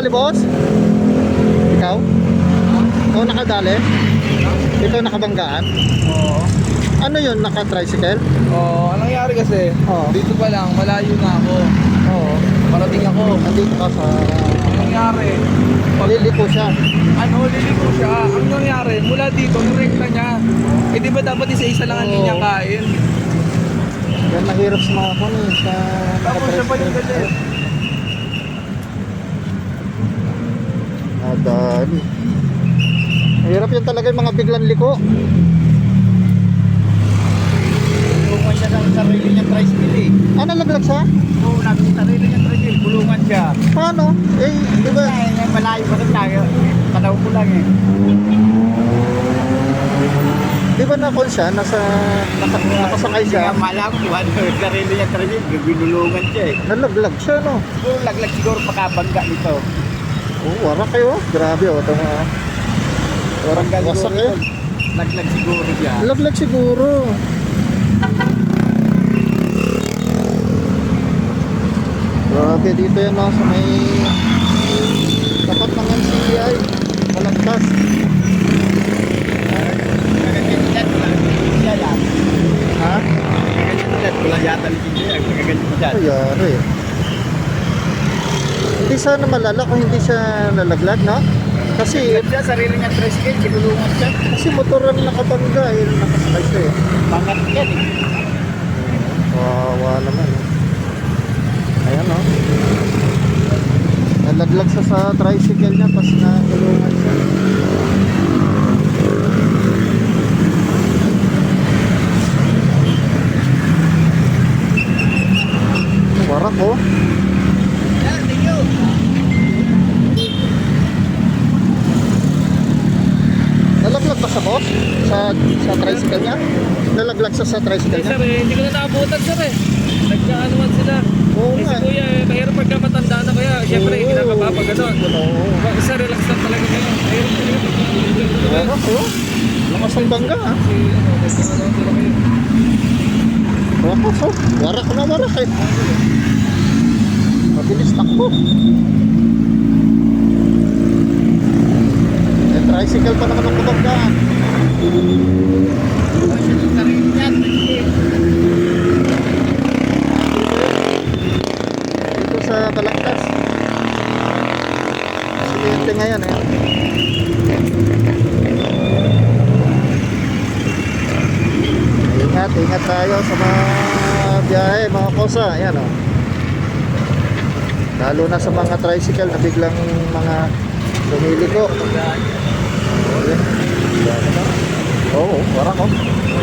nakadali, boss? Ikaw? Ikaw nakadali? Ikaw nakabanggaan? Oo. Ano yun, naka-tricycle? Oo, anong nangyari kasi? Oo. Dito pa lang, malayo na ako. Oo. Parating ako. Nandito ka sa... Ang nangyari? Liliko siya. ano, liliko siya. Ang nangyari, mula dito, nirekta niya. Eh di ba dapat isa-isa lang ang Oo. linya kain? Yan mahirap sa mga kung eh, sa Tapos siya pa yung naka-tricycle. galit. Nadali. Mahirap yan talaga yung mga biglang liko. Bulungan siya ng sarili niyang tricycle eh. Ah, nalaglag siya? Oo, namin yung sarili niyang tricycle. Bulungan siya. Paano? Eh, di ba? Ay, malayo pa rin tayo. Kataw ko lang eh. Di ba na siya? Nasa, naka, nakasakay siya? Kaya malam ko, ano, yung sarili niyang tricycle. Binulungan siya eh. Nalaglag siya, no? Siguro laglag siguro pakabangga nito. Oo, wala kayo. Grabe, oh. Ito mga... Warak wasak eh. Laglag siguro siya. Laglag siguro. Grabe dito yan no, sa may tapat ng. Kagaganyan lang. Siya yan. Ha? Wala yata ligin siya. Kagaganyan siya. Ayari. Hindi sana malala kung hindi siya nalaglag, no? Kasi, Siya sarili niyang tricycle. Binulungan siya. kasi motor ang nakabangga, eh, nakasakay siya eh. Pangat yan eh. Wawa naman. eh. Ayan o. Nalaglag siya sa tricycle niya, tapos nagulungan siya. Warak oh. Boss? Sa, sa tricycle niya? Nalaglag siya sa tricycle niya? sir, eh, hindi ko na naabutan sir eh. Nagkaanuan sila. Oo eh si nga. kuya, eh, mahirap pagka matanda na kaya. Siyempre, Oo. kinakaba pag gano'n. Oo. Sir, relax lang talaga kayo. Mahirap talaga Warak oh. Lakas ang bangga ah. Si, ano, nagkakaroon sila kayo. Warak oh. Warak na warak eh. Mabilis takbo. Eh, tricycle pa naman ang kabanggaan. Dito sa Balagtas. Silente ngayon eh. Ingat, ingat tayo sa mga biyahe, mga kosa. Ayan o. Lalo na sa mga tricycle na biglang mga lumiliko. Oo, oh, parang oh.